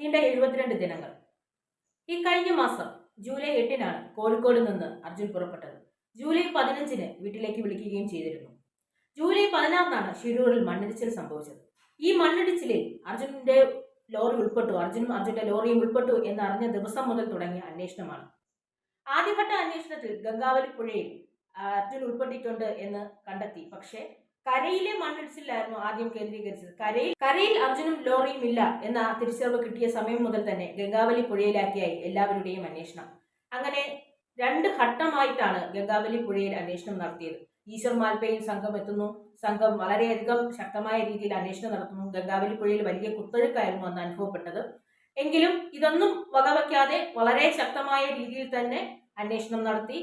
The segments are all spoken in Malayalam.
നീണ്ട എഴുപത്തിരണ്ട് ദിനങ്ങൾ. ഈ കഴിഞ്ഞ മാസം ജൂലൈ എട്ടിനാണ് കോഴിക്കോട് നിന്ന് അർജുൻ പുറപ്പെട്ടത്. ജൂലൈ പതിനഞ്ചിന് വീട്ടിലേക്ക് വിളിക്കുകയും ചെയ്തിരുന്നു. ജൂലൈ പതിനാറിനാണ് ഷിരൂരിൽ മണ്ണിടിച്ചിൽ സംഭവിച്ചത്. ഈ മണ്ണിടിച്ചിലിൽ അർജുനന്റെ ലോറി ഉൾപ്പെട്ടു. അർജുനും അർജുന്റെ ലോറിയും ഉൾപ്പെട്ടു എന്ന് അറിഞ്ഞ ദിവസം മുതൽ തുടങ്ങിയ അന്വേഷണമാണ്. ആദ്യഘട്ട അന്വേഷണത്തിൽ ഗംഗാവലി പുഴയിൽ അർജുൻ ഉൾപ്പെട്ടിട്ടുണ്ട് എന്ന് കണ്ടെത്തി. പക്ഷേ കരയിലെ മണ്ണിടിച്ചിലായിരുന്നു ആദ്യം കേന്ദ്രീകരിച്ചത്. കരയിൽ കരയിൽ അർജുനും ലോറിയും ഇല്ല എന്ന തിരിച്ചറിവ് കിട്ടിയ സമയം മുതൽ തന്നെ ഗംഗാവലി പുഴയിലാക്കിയായി എല്ലാവരുടെയും അന്വേഷണം. അങ്ങനെ രണ്ട് ഘട്ടമായിട്ടാണ് ഗംഗാവലി പുഴയിൽ അന്വേഷണം നടത്തിയത്. ഈശ്വർ മാൽപ്പയിൽ സംഘം എത്തുന്നു. സംഘം വളരെയധികം ശക്തമായ രീതിയിൽ അന്വേഷണം നടത്തുന്നു. ഗംഗാവലി പുഴയിൽ വലിയ കുത്തൊഴുക്കായിരുന്നു അന്ന് അനുഭവപ്പെട്ടത്. എങ്കിലും ഇതൊന്നും വകവയ്ക്കാതെ വളരെ ശക്തമായ രീതിയിൽ തന്നെ അന്വേഷണം നടത്തി.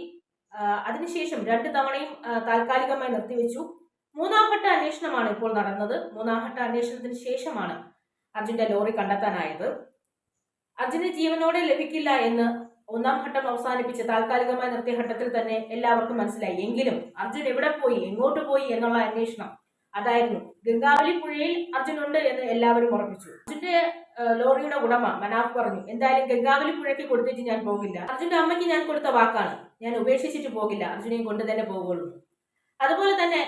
അതിനുശേഷം രണ്ട് തവണയും താൽക്കാലികമായി നിർത്തിവെച്ചു. മൂന്നാം ഘട്ട അന്വേഷണമാണ് ഇപ്പോൾ നടന്നത്. മൂന്നാം ഘട്ട അന്വേഷണത്തിന് ശേഷമാണ് അർജുന്റെ ലോറി കണ്ടെത്താനായത്. അർജുന് ജീവനോടെ ലഭിക്കില്ല എന്ന് ഒന്നാം ഘട്ടം അവസാനിപ്പിച്ച് താൽക്കാലികമായി നിർത്തിയ ഘട്ടത്തിൽ തന്നെ എല്ലാവർക്കും മനസ്സിലായി. എങ്കിലും അർജുൻ എവിടെ പോയി എങ്ങോട്ട് പോയി എന്നുള്ള അന്വേഷണം അതായിരുന്നു. ഗംഗാവലി പുഴയിൽ അർജുൻ ഉണ്ട് എന്ന് എല്ലാവരും ഉറപ്പിച്ചു. അർജുന്റെ ലോറിയുടെ ഉടമ മനാഫ് പറഞ്ഞു എന്തായാലും ഗംഗാവലി പുഴയ്ക്ക് കൊടുത്തിട്ട് ഞാൻ പോകില്ല. അർജുന്റെ അമ്മയ്ക്ക് ഞാൻ കൊടുത്ത വാക്കാണ്. ഞാൻ ഉപേക്ഷിച്ചിട്ട് പോകില്ല. അർജുനെയും കൊണ്ട് തന്നെ പോകുള്ളൂ അതുപോലെ തന്നെ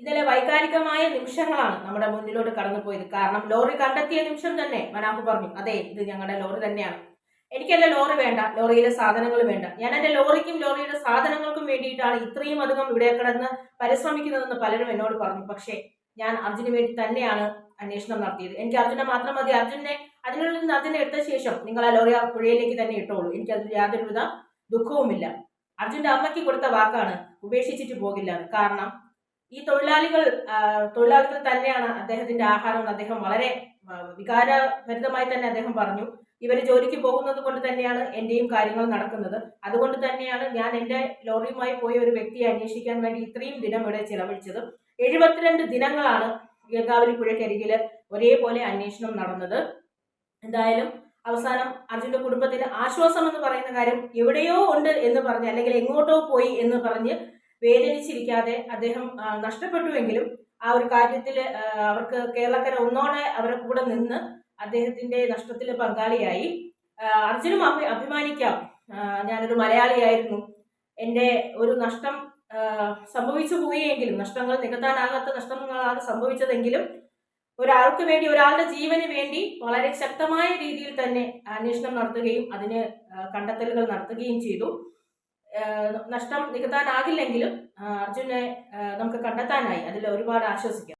ഇന്നലെ വൈകാരികമായ നിമിഷങ്ങളാണ് നമ്മുടെ മുന്നിലോട്ട് കടന്നുപോയത്. കാരണം ലോറി കണ്ടെത്തിയ നിമിഷം തന്നെ മനാഫ് പറഞ്ഞു അതെ ഇത് ഞങ്ങളുടെ ലോറി തന്നെയാണ്. എനിക്കെന്റെ ലോറി വേണ്ട ലോറിയിലെ സാധനങ്ങൾ വേണ്ട. ഞാൻ എന്റെ ലോറിക്കും ലോറിയുടെ സാധനങ്ങൾക്കും വേണ്ടിയിട്ടാണ് ഇത്രയും അധികം ഇവിടെ കിടന്ന് പരിശ്രമിക്കുന്നതെന്ന് പലരും എന്നോട് പറഞ്ഞു. പക്ഷേ ഞാൻ അർജുന് വേണ്ടി തന്നെയാണ് അന്വേഷണം നടത്തിയത്. എനിക്ക് അർജുനെ മാത്രം മതി. അർജുനെ അതിനുള്ളിൽ നിന്ന് അർജുനെ എടുത്ത ശേഷം നിങ്ങൾ ആ ലോറി ആ പുഴയിലേക്ക് തന്നെ ഇട്ടോളൂ. എനിക്ക് അതിൽ യാതൊരുവിധ ദുഃഖവുമില്ല. അർജുന്റെ അമ്മയ്ക്ക് കൊടുത്ത വാക്കാണ് ഉപേക്ഷിച്ചിട്ട് പോകില്ല. കാരണം ഈ തൊഴിലാളികൾ തൊഴിലാളികൾ തന്നെയാണ് അദ്ദേഹത്തിന്റെ ആഹാരം അദ്ദേഹം വളരെ വികാരഭരിതമായി തന്നെ അദ്ദേഹം പറഞ്ഞു. ഇവർ ജോലിക്ക് പോകുന്നത് കൊണ്ട് തന്നെയാണ് എന്റെയും കാര്യങ്ങൾ നടക്കുന്നത്. അതുകൊണ്ട് തന്നെയാണ് ഞാൻ എന്റെ ലോറിയുമായി പോയ ഒരു വ്യക്തിയെ അന്വേഷിക്കാൻ വേണ്ടി ഇത്രയും ദിനം ഇവിടെ ചിലവഴിച്ചത്. എഴുപത്തിരണ്ട് ദിനങ്ങളാണ് ഗംഗാവലി പുഴക്കരികിൽ ഒരേപോലെ അന്വേഷണം നടന്നത്. എന്തായാലും അവസാനം അർജുന്റെ കുടുംബത്തിന് ആശ്വാസം എന്ന് പറയുന്ന കാര്യം എവിടെയോ ഉണ്ട് എന്ന് പറഞ്ഞ് അല്ലെങ്കിൽ എങ്ങോട്ടോ പോയി എന്ന് പറഞ്ഞ് വേദനിച്ചിരിക്കാതെ അദ്ദേഹം നഷ്ടപ്പെട്ടുവെങ്കിലും ആ ഒരു കാര്യത്തിൽ അവർക്ക് കേരളക്കര ഒന്നോടെ അവരുടെ കൂടെ നിന്ന് അദ്ദേഹത്തിന്റെ നഷ്ടത്തിൽ പങ്കാളിയായി. അർജുനും അഭി അഭിമാനിക്കാം. ഞാനൊരു മലയാളിയായിരുന്നു. എന്റെ ഒരു നഷ്ടം സംഭവിച്ചു പോയെങ്കിലും നഷ്ടങ്ങൾ നികത്താനാകാത്ത നഷ്ടങ്ങളാണ് സംഭവിച്ചതെങ്കിലും ഒരാൾക്ക് വേണ്ടി ഒരാളുടെ ജീവന് വേണ്ടി വളരെ ശക്തമായ രീതിയിൽ തന്നെ അന്വേഷണം നടത്തുകയും അതിന് കണ്ടെത്തലുകൾ നടത്തുകയും ചെയ്തു. നഷ്ടം നികത്താനാകില്ലെങ്കിലും അർജുനെ നമുക്ക് കണ്ടെത്താനായി. അതിൽ ഒരുപാട് ആശ്വസിക്കാം.